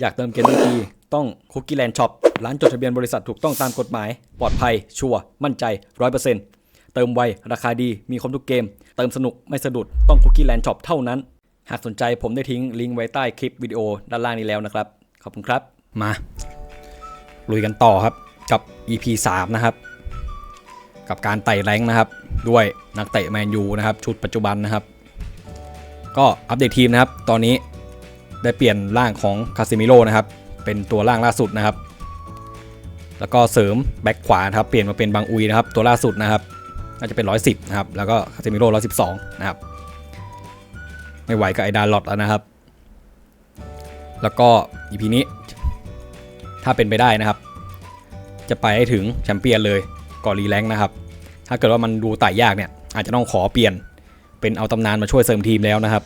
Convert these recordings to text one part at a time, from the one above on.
อยากเติมเกมทันทีต้องคุกกี้แลนด์ช็อปร้านจดทะเบียนบริษัทถูกต้องตามกฎหมาย ปลอดภัย ชัวร์มั่นใจ100%เปอร์เซ็นต์เติมไว ราคาดีมีครบทุกเกม เติมสนุกไม่สะดุดต้องคุกกี้แลนด์ช็อปเท่านั้น หากสนใจผมได้ทิ้งลิงก์ไว้ใต้คลิปวิดีโอด้านล่างนี้แล้วนะครับ ขอบคุณครับ มาลุยกันต่อครับกับ EP 3 นะครับ กับการไต่แรงนะครับ ด้วยนักเตะแมนยูนะครับ ชุดปัจจุบันนะครับ ก็อัปเดตทีมนะครับ ตอนนี้ ได้เปลี่ยนร่างของคาซิมิโร่นะครับ เป็นตัวร่างล่าสุดนะครับ แล้วก็เสริมแบ็คขวาครับ เปลี่ยนมาเป็นบางอุยนะครับ ตัวล่าสุดนะครับ น่าจะเป็น 110 นะครับ แล้วก็คาซิมิโร่112 นะครับ ไม่ไหวกับไอดาลอตแล้วนะครับ แล้วก็อีพีนี้ ถ้าเป็นไปได้นะครับ จะไปให้ถึงแชมเปี้ยนเลยก่อนรีแลงนะครับ ถ้าเกิดว่ามันดูไต่ยากเนี่ย อาจจะต้องขอเปลี่ยนเป็นเอาตำนานมาช่วยเสริมทีมแล้วนะครับ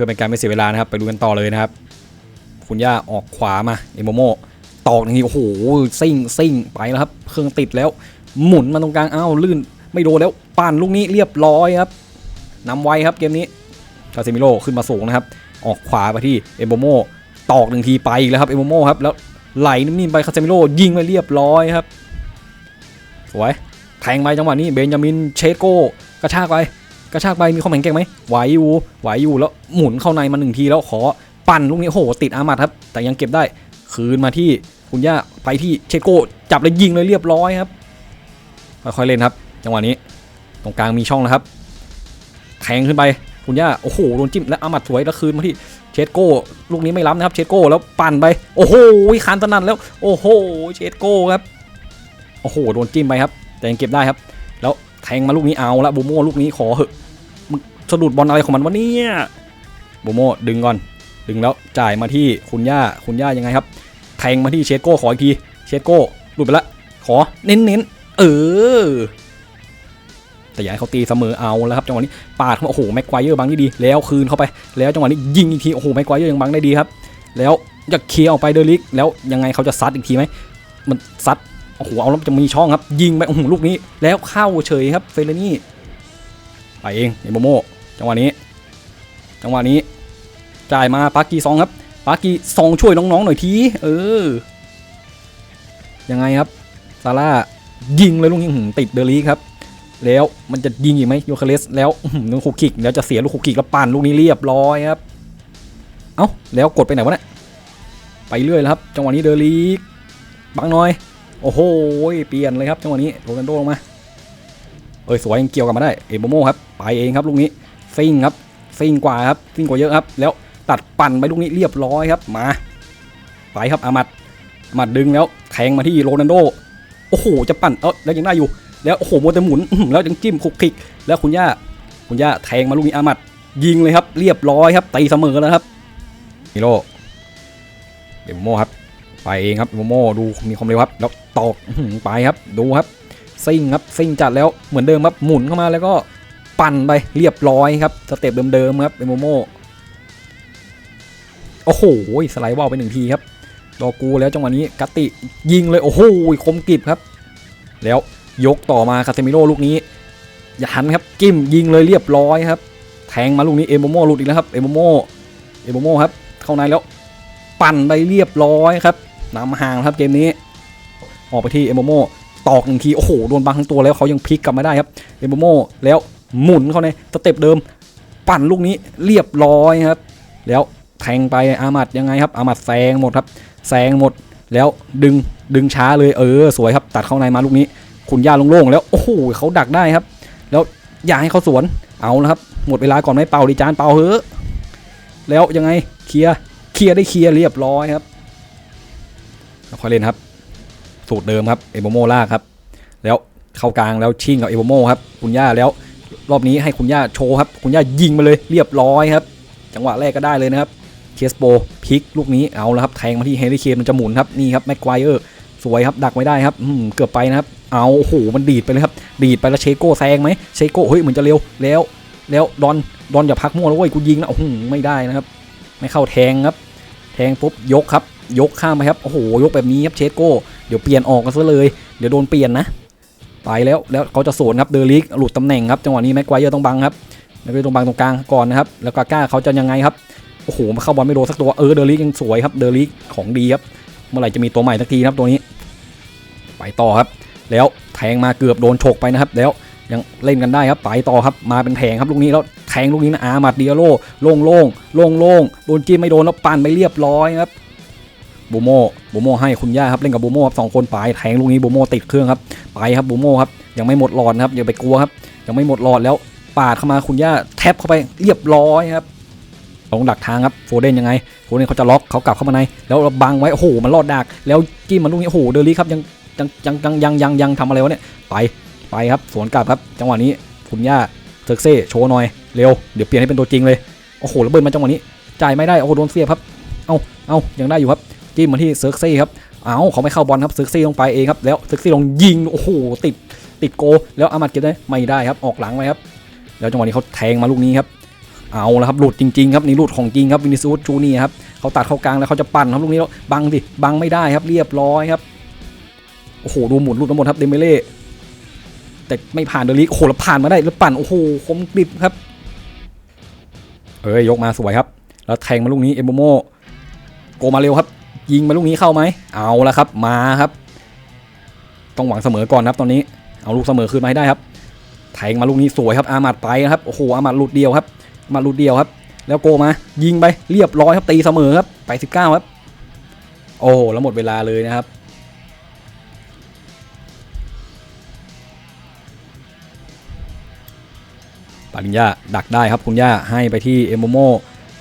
พื่อเป็นการไม่เสียเวลานะครับ ไปดูกันต่อเลยนะครับ คุณย่าออกขวามาเอโมโมตอกนี่โอ้โหซิ่งซิ่งไปแล้วครับเครื่องติดแล้ว หมุนมาตรงกลางอ้าวลื่น ไม่โดนแล้วปั่นลูกนี้เรียบร้อยครับนำไวครับเกมนี้คาซิมิโร่ขึ้นมาสูงนะครับ ออกขวาไปที่เอโมโมตอกหนึ่งทีไปอีกแล้วครับเอโมโมครับแล้วไหลนิ่มๆไปคาซิมิโร่ยิงไปเรียบร้อยครับสวยแทงไปจังหวะนี้เบนจามินเชโก้กระชากไป กระชากไปมีความแข็งแกร่งไหมไหวอยู่ไหวอยู่แล้วหมุนเข้าในมาหนึ่งทีแล้วขอปั่นลูกนี้โอ้โหติดอามัดครับ แต่ยังเก็บได้คืนมาที่คุณย่าไปที่เชโก้จับแล้วยิงเลยเรียบร้อยครับค่อยๆเล่นครับจังหวะนี้ ตรงกลางมีช่องนะครับแทงขึ้นไปคุณย่าโอ้โหโดนจิ้มและอามัดสวยแล้วคืนมาที่เชโก้ลูกนี้ไม่ล้ำนะครับเชโก้แล้วปั่นไปโอ้โหคานตนันแล้วโอ้โหเชโก้ครับโอ้โหโดนจิ้มไปครับ แต่ยังเก็บได้ครับ แล้วแทงมาลูกนี้เอาละบูโม่ลูกนี้ขอเหอะ สะดุดบอลอะไรของมันวะเนี่ยบูโม่ดึงก่อน ดึงแล้วจ่ายมาที่คุณย่าคุณย่ายังไงครับแทงมาที่เชโก้ขออีกทีเชโก้หลุดไปละ ขอเน้นๆเออแต่อย่าให้เขาตีเสมอเอาแล้วครับจังหวะนี้ปาดเข้ามาโอ้โหแม็กควายเยอร์บังได้ดี แล้วคืนเข้าไป แล้วจังหวะนี้ยิงอีกทีโอ้โหแม็กควายเยอร์ยังบังได้ดีครับ แล้วจะเคลียร์ออกไปเดลิกแล้วยังไงเขาจะซัดอีกทีไหมมันซัดโอ้โหเอาแล้วจะมีช่องครับ ยิงไปโอ้โหลูกนี้ แล้วเข้าเฉยครับเฟรนี่ไปเองเอโมโม จังหวะนี้ จังหวะนี้ จ่ายมาปากีซองครับปากีซองช่วยน้องๆหน่อยทีเออยังไงครับซาร่ายิงเลยลูกนี้ติดเดลีครับ แล้วมันจะยิงอีกไหมโยคาเลสแล้วอื้อหือลูกคุกคิกแล้วจะเสียลูกคุกคิกแล้วปั่นลูกนี้เรียบร้อยครับเอ้าแล้วกดไปไหนวะเนี่ยไปเรื่อยแล้วครับจังหวะนี้เดลีบังน่อย โอ้โหเปลี่ยนเลยครับจังหวะนี้โรนัลโดลงมาเอ้ยสวยยังเกี่ยวกันมาได้เอโมโมครับไปเองครับลูกนี้ ซิงครับซิงกว่าครับซิงกว่าเยอะครับ แล้วตัดปั่นไปลูกนี้เรียบร้อยครับมาไปครับอามัดอามัดดึงแล้วแทงมาที่โรนัลโดโอ้โหจะปั่นเออแล้วยังได้อยู่ แล้วโอ้โหโมวแต่หมุนแล้วยังจิ้มคุกคิก แล้วคุณย่าคุณย่าแทงมาลูกนี้อามัดยิงเลยครับ เรียบร้อยครับตีเสมอแล้วครับฮิโรเอโมโมครับ ไปเองครับโมโมดูมีความเร็วครับ แล้วตอกไปครับดูครับซิ่งครับซิ่งจัดแล้วเหมือนเดิมครับหมุนเข้ามาแล้วก็ ปั่นไปเรียบร้อยครับสเต็ปเดิมๆครับโมโมโอ้โหสไลด์ว่าวไปหนึ่งทีครับดอกูแล้วจังหวะนี้กัตติยิงเลยโอ้โหคมกริบครับ แล้วยกต่อมาคาเซมิโร่ลูกนี้อย่าหันครับจิ้มยิงเลยเรียบร้อยครับ แทงมาลูกนี้เอโมโมหลุดอีกแล้วครับเอโมโมเอโมโมครับเข้าในแล้วปั่นไปเรียบร้อยครับนำห่างครับเกมนี้ ออกไปที่เอโมโมตอกหนึ่งทีโอ้โหโดนบังทั้งตัวแล้วเขายังพลิกกลับมาได้ครับเอโมโมแล้ว หมุนเข้าในสเต็ปเดิม ปั่นลูกนี้เรียบร้อยครับ แล้วแทงไปอามัดยังไงครับอามัดแซงหมดครับแซงหมดแล้วดึงดึงช้าเลยเออ สวยครับ ตัดเข้าในมาลูกนี้ คุณย่าโล่งๆแล้วโอ้โหเขาดักได้ครับ แล้วอย่าให้เขาสวนเอาละครับ หมดเวลาก่อนไหมเป่าดิจานเป่าเฮ้อแล้วยังไงเคลียร์เคลียร์ได้เคลียร์เรียบร้อยครับแล้วค่อยเล่นครับ สูตรเดิมครับเอโบโมลากครับ แล้วเข้ากลางแล้วชิงกับเอโบโมครับคุณย่าแล้ว รอบนี้ให้คุณย่าโชว์ครับ คุณย่ายิงมาเลยเรียบร้อยครับ จังหวะแรกก็ได้เลยนะครับเคสโบพลิกลูกนี้เอาแล้วครับแทงมาที่เฮลิเคนมันจะหมุนครับนี่ครับแม็กควายเออร์สวยครับดักไม่ได้ครับเกือบไปนะครับ เอาโอ้โหมันดีดไปเลยครับ ดีดไปแล้วเชโก้แซงไหมเชโก้เฮ้ยเหมือนจะเร็วแล้ว แล้วดอนดอนอย่าพักมั่วแล้วเว้ยกูยิงนะโอ้โหไม่ได้นะครับ ไม่เข้าแทงครับ แทงปุ๊บยกครับ ยกข้ามไปครับโอ้โหยกแบบนี้ครับเชโก้เดี๋ยวเปลี่ยนออกกันซะเลย เดี๋ยวโดนเปลี่ยนนะ ไปแล้วแล้วเขาจะสวนครับเดอริกหลุดตำแหน่งครับจังหวะนี้แม็กไกวเยอร์ต้องบังครับแม็กไกวต้องบังตรงกลางก่อนนะครับแล้วกาก้าเขาจะยังไงครับโอ้โหมาเข้าบอลไม่โดนสักตัวเออเดลิกยังสวยครับเดลิกของดีครับเมื่อไหร่จะมีตัวใหม่สักทีครับตัวนี้ ไปต่อครับ แล้วแทงมาเกือบโดนฉกไปนะครับ แล้วยังเล่นกันได้ครับไปต่อครับมาเป็นแผงครับลูกนี้แล้วแทงลูกนี้นะอามัดเดียโลโล่งโล่งโล่งโล่งโดนจิ้มไม่โดนแล้วปั่นไปเรียบร้อยครับ บูโมบูโมให้คุณย่าครับเล่นกับบูโมครับสองคนไปแทงลูกนี้บูโมติดเครื่องครับไปครับบูโมครับยังไม่หมดหลอดนะครับอย่าไปกลัวครับยังไม่หมดหลอดแล้วปาดเข้ามาคุณย่าแทบเข้าไปเรียบร้อยครับลงดักทางครับโฟเดนยังไงโฟเดนเขาจะล็อกเขากลับเข้ามาใน แล้วเราบังไว้โอ้โหมันรอดดักแล้วจิ้มมันลูกนี้โอ้โหเดลี่ครับยังยังยังยังยังยังยังทำอะไรวะเนี่ยไปไปครับสวนกลับครับ จังหวะนี้คุณย่าเซิร์กเซ่โชว์หน่อยเร็วเดี๋ยวเปลี่ยนให้เป็นตัวจริงเลยโอ้โหระเบิดมาจังหวะนี้จ่ายไม่ได้โอ้โหโดนเสียบครับเอาเอายังได้อยู่ครับ จิ้มมาที่เซิร์กเซ่ครับเอาเขาไม่เข้าบอลครับเซิร์กเซ่ลงไปเองครับแล้วเซิร์กเซ่ลงยิงโอ้โหติดติดโก แล้วอามัดเก็บได้ไม่ได้ครับออกหลังไปครับ แล้วจังหวะนี้เขาแทงมาลูกนี้ครับเอาแล้วครับหลุดจริงๆครับนี่หลุดของจริงครับวินิซูสจูเนียครับเขาตัดเข้ากลางแล้วเขาจะปั่นครับลูกนี้แล้วบังดิบังไม่ได้ครับเรียบร้อยครับโอ้โหดูหมุนหลุดทั้งหมดครับเดเมเล่แต่ไม่ผ่านเดลิโอ้โหแล้วผ่านมาได้แล้วปั่นโอ้โหคมกริบครับ เอ้ยยกมาสวยครับ แล้วแทงมาลูกนี้เอมโบโมโกมาเร็วครับ ยิงมาลูกนี้เข้าไหม เอาละครับ มาครับ ต้องหวังเสมอก่อนครับตอนนี้ เอาลูกเสมอคืนมาให้ได้ครับ แทงมาลูกนี้สวยครับ อามัดไปนะครับ โอ้โห อามัดหลุดเดียวครับอามัดหลุดเดียวครับ แล้วโกมา ยิงไป เรียบร้อยครับ ตีเสมอครับ ไป 19 ครับ โอ้แล้วหมดเวลาเลยนะครับปาริญญาดักได้ครับคุณย่าให้ไปที่เอโมโม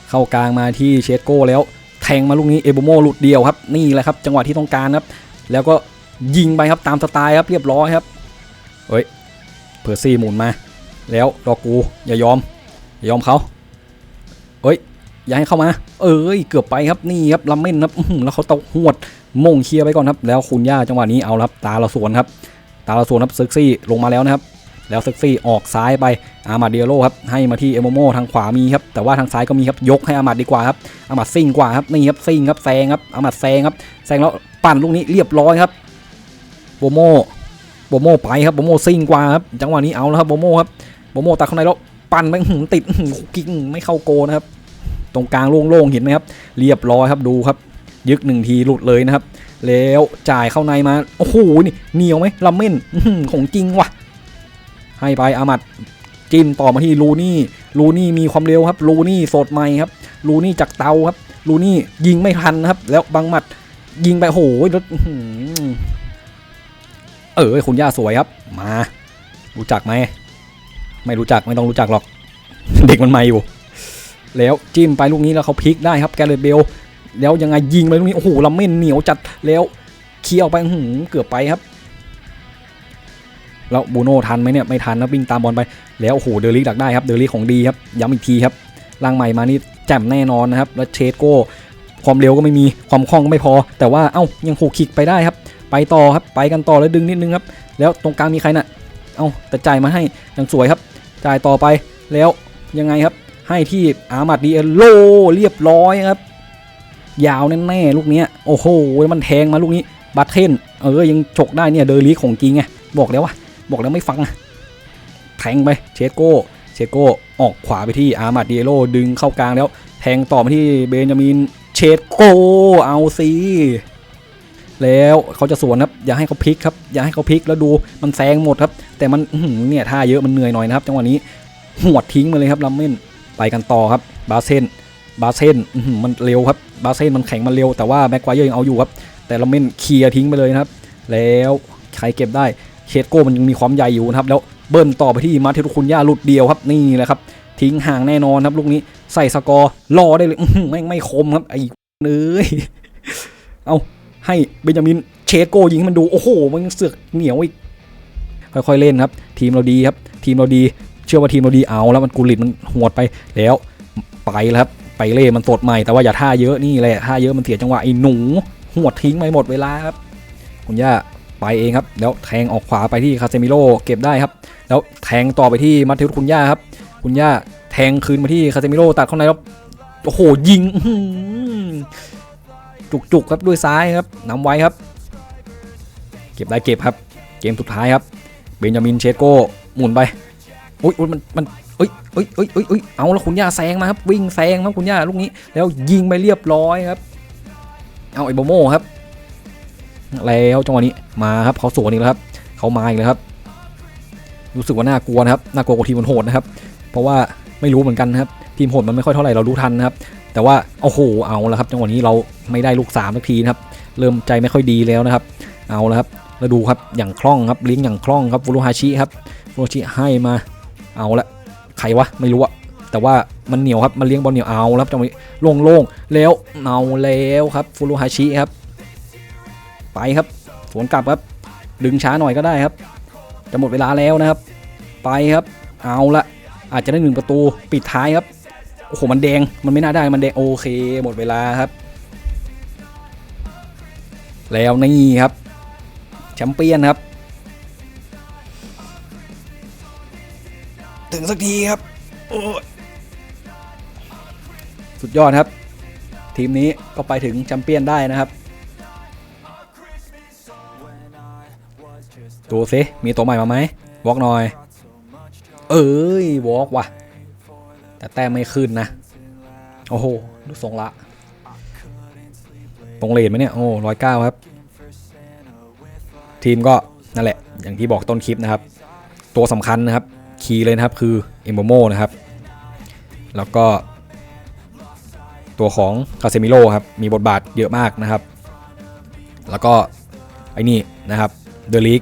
เข้ากลางมาที่เชสโก้แล้ว ทงมาลูกนี้เอโมโมหลุดเดียวครับนี่แหละครับจังหวะที่ต้องการครับ แล้วก็ยิงไปครับตามสไตล์ครับเรียบร้อยครับเฮ้ยเพอร์ซี่หมุนมา แล้วรอกูอย่ายอมอย่ายอมเขาเอ้ยอย่าให้เข้ามา เอ้ยเกือบไปครับนี่ครับลัมเม่นครับแล้วเขาตกหวดมงเคลียร์ไปก่อนครับ แล้วคุณย่าจังหวะนี้เอาครับตาเราสวนครับ ตาเราสวนครับเซิร์กซี่ลงมาแล้วนะครับ แล้วเซ็กซี่ออกซ้ายไปอามาเดียโลครับให้มาที่เอโมโมทางขวามีครับแต่ว่าทางซ้ายก็มีครับยกให้อามาดดีกว่าครับอามาดซิ่งกว่าครับนี่ครับซิ่งครับแซงครับอามาดแซงครับแซงแล้วปั่นลูกนี้เรียบร้อยครับโบโมโบโมไปครับโบโมซิ่งกว่าครับจังหวะนี้เอาแล้วครับโบโมครับโบโมตัดเข้าในแล้วปั่นไปติดหืมกิ๊กไม่เข้าโกนะครับตรงกลางโล่งๆเห็นไหมครับเรียบร้อยครับดูครับ ยึกหนึ่งทีหลุดเลยนะครับแล้วจ่ายเข้าในมาโอ้โหนี่เหนียวไหมลัมเม่นของจริงว่ะ ให้ไปอามัดจิ้มต่อมาที่ลูนี่ ลูนี่มีความเร็วครับ ลูนี่สดใหม่ครับ ลูนี่จากเตาครับ ลูนี่ยิงไม่ทันครับ แล้วบังหมัดยิงไปโอ้โหรถเออคุณย่าสวยครับ มา รู้จักไหม ไม่รู้จักไม่ต้องรู้จักหรอก เด็กมันใหม่อยู่ แล้วจิ้มไปลูกนี้แล้วเขาพลิกได้ครับแกเรตเบล แล้วยังไงยิงไปลูกนี้โอ้โหลำเม่นเหนียวจัดแล้วเคี่ยวไปหืเกือบไปครับ แล้วบูโน่ทันไหมเนี่ยไม่ทันนะวิ่งตามบอลไปแล้วโอ้โหเดลิกดักได้ครับเดลิกของดีครับย้ำอีกทีครับร่างใหม่มานี่แจ่มแน่นอนนะครับแล้วเชสโก้ความเร็วก็ไม่มีความคล่องก็ไม่พอ แต่ว่าเอ้ายังโขกคิกไปได้ครับ ไปต่อครับไปกันต่อแล้วดึงนิดนึงครับ แล้วตรงกลางมีใครน่ะเอ้าแต่จ่ายมาให้ยังสวยครับ จ่ายต่อไปแล้วยังไงครับให้ที่อามัดดีเอโลเรียบร้อยครับ ยาวแน่ๆลูกนี้โอ้โหมันแทงมาลูกนี้บัตเทนเออยังฉกได้เนี่ยเดลิกของจริงไงบอกแล้วว่า บอกแล้วไม่ฟังอะแทงไปเชสโก้เชสโก้ออกขวาไปที่อาร์มาดเดียโลดึงเข้ากลางแล้ว แทงต่อมาที่เบนจามินเชสโก้เอาซีแล้วเขาจะสวนครับอย่าให้เขาพลิกครับอย่าให้เขาพลิกแล้วดูมันแซงหมดครับ แต่มันเนี่ยท่าเยอะมันเหนื่อยหน่อยนะครับจังหวะนี้หวดทิ้งมาเลยครับลัมเม่นไปกันต่อครับ บาเซนบาเซนมันเร็วครับบาเซนมันแข็งมันเร็วแต่ว่าแม็กควายเยอร์ยังเอาอยู่ครับ แต่ลัมเม่นเคลียร์ทิ้งไปเลยนะครับ แล้วใครเก็บได้ เคสโก้มันยังมีความใหญ่อยู่นะครับแล้วเบิ้ลต่อไปที่มาเทลุคุณย่าหลุดเดียวครับนี่แหละครับทิ้งห่างแน่นอนครับลูกนี้ใส่สกอร์รอได้เลยอื้อหือแม่ไม่คมครับไอ้เอ้ยเอาให้เบนจามินเชสโก้ยิงให้มันดูโอ้โห มันเสือกเหนียวอีกค่อยๆเล่นครับ ทีมเราดีครับ ทีมเราดีเชื่อว่าทีมเราดีเอาแล้วมันกุลิตมันหวดไปแล้วไปแล้วครับไปเล่มันสดใหม่แต่ว่าอย่าท่าเยอะนี่แหละท่าเยอะมันเสียจังหวะไอ้หนูหวดทิ้งไปหมดเวลาครับคุณย่า ไปเองครับ แล้วแทงออกขวาไปที่คาเซมิโลเก็บได้ครับ แล้วแทงต่อไปที่มาเทลคุณย่าครับ คุณย่าแทงคืนมาที่คาเซมิโลตัดเข้าในแล้วโอ้โหยิงจุกๆครับด้วยซ้ายครับนำไว้ครับ เก็บได้เก็บครับ เกมสุดท้ายครับเบนจามินเชโก้หมุนไปอุ้ยมันมันเอ้ยเอ้ยเอ้ยเอ้ยเอ้ยเอาแล้วคุณย่าแซงมาครับวิ่งแซงครับคุณย่าลูกนี้ แล้วยิงไปเรียบร้อยครับ เอาไอ้โบโม่ครับ แล้วจังหวะนี้มาครับเขาสวนอีกแล้วครับเขามาอีกแล้วครับ รู้สึกว่าน่ากลัวนะครับน่ากลัวกว่าทีมโหดนะครับ เพราะว่าไม่รู้เหมือนกันนะครับทีมโหดมันไม่ค่อยเท่าไหร่เรารู้ทันนะครับ แต่ว่าโอ้โหเอาแล้วครับจังหวะนี้เราไม่ได้ลูกสามสักทีนะครับ เริ่มใจไม่ค่อยดีแล้วนะครับ เอาแล้วครับแล้วดูครับอย่างคล่องครับลิงก์อย่างคล่องครับฟูรุฮาชิครับฟูรุฮาชิให้มาเอาละใครวะไม่รู้อะแต่ว่ามันเหนียวครับมันเลี้ยงบอลเหนียวเอาแล้วครับจังหวะนี้โล่งๆแล้วเอาแล้วครับฟูรุฮาชิครับ ไปครับ สวนกลับครับ ดึงช้าหน่อยก็ได้ครับ จะหมดเวลาแล้วนะครับ ไปครับ เอาละอาจจะได้หนึ่งประตูปิดท้ายครับ โอ้โห มันแดง มันไม่น่าได้ มันแดง โอเค หมดเวลาครับ แล้วนี่ครับ แชมเปี้ยนครับ ถึงสักทีครับ โอ้สุดยอดครับ ทีมนี้ก็ไปถึงแชมเปี้ยนได้นะครับ ดูสิมีตัวใหม่มาไหมวอล์กหน่อย เอ้ยวอล์กว่ะ แต่แต้มไม่ขึ้นนะ โอ้โห ดูทรงละ ตรงเลนไหมเนี่ย โอ้ร้อยเก้าครับ ทีมก็นั่นแหละ อย่างที่บอกต้นคลิปนะครับ ตัวสำคัญนะครับ คีย์เลยนะครับคือเอมโบโมนะครับ แล้วก็ตัวของคาเซมิโลครับ มีบทบาทเยอะมากนะครับ แล้วก็ไอ้นี่นะครับ เดลิก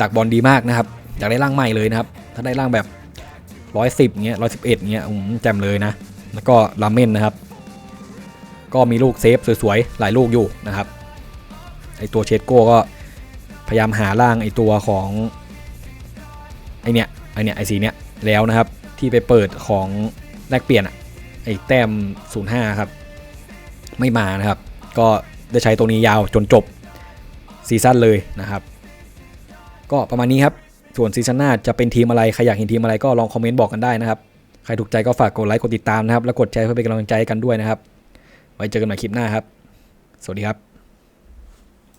ดักบอลดีมากนะครับอยากได้ร่างใหม่เลยนะครับ ถ้าได้ร่างแบบร้อยสิบเงี้ยร้อยสิบเอ็ดเงี้ยอืมแจ่มเลยนะ แล้วก็ลาเมนนะครับ ก็มีลูกเซฟสวยๆ หลายลูกอยู่นะครับ ไอตัวเชดโก้ก็พยายามหาร่างไอตัวของไอเนี้ยไอเนี้ยไอสีเนี้ยแล้วนะครับ ที่ไปเปิดของแลกเปลี่ยนอะไอแต้ม 05 ครับ ไม่มานะครับ ก็ได้ใช้ตัวนี้ยาวจนจบซีซั่นเลยนะครับ ก็ประมาณนี้ครับ ส่วนซีซั่นหน้าจะเป็นทีมอะไร ใครอยากเห็นทีมอะไรก็ลองคอมเมนต์บอกกันได้นะครับ ใครถูกใจก็ฝากกดไลค์กดติดตามนะครับ แล้วกดแชร์เพื่อเป็นกำลังใจกันด้วยนะครับ ไว้เจอกันใหม่คลิปหน้าครับ สวัสดีครับ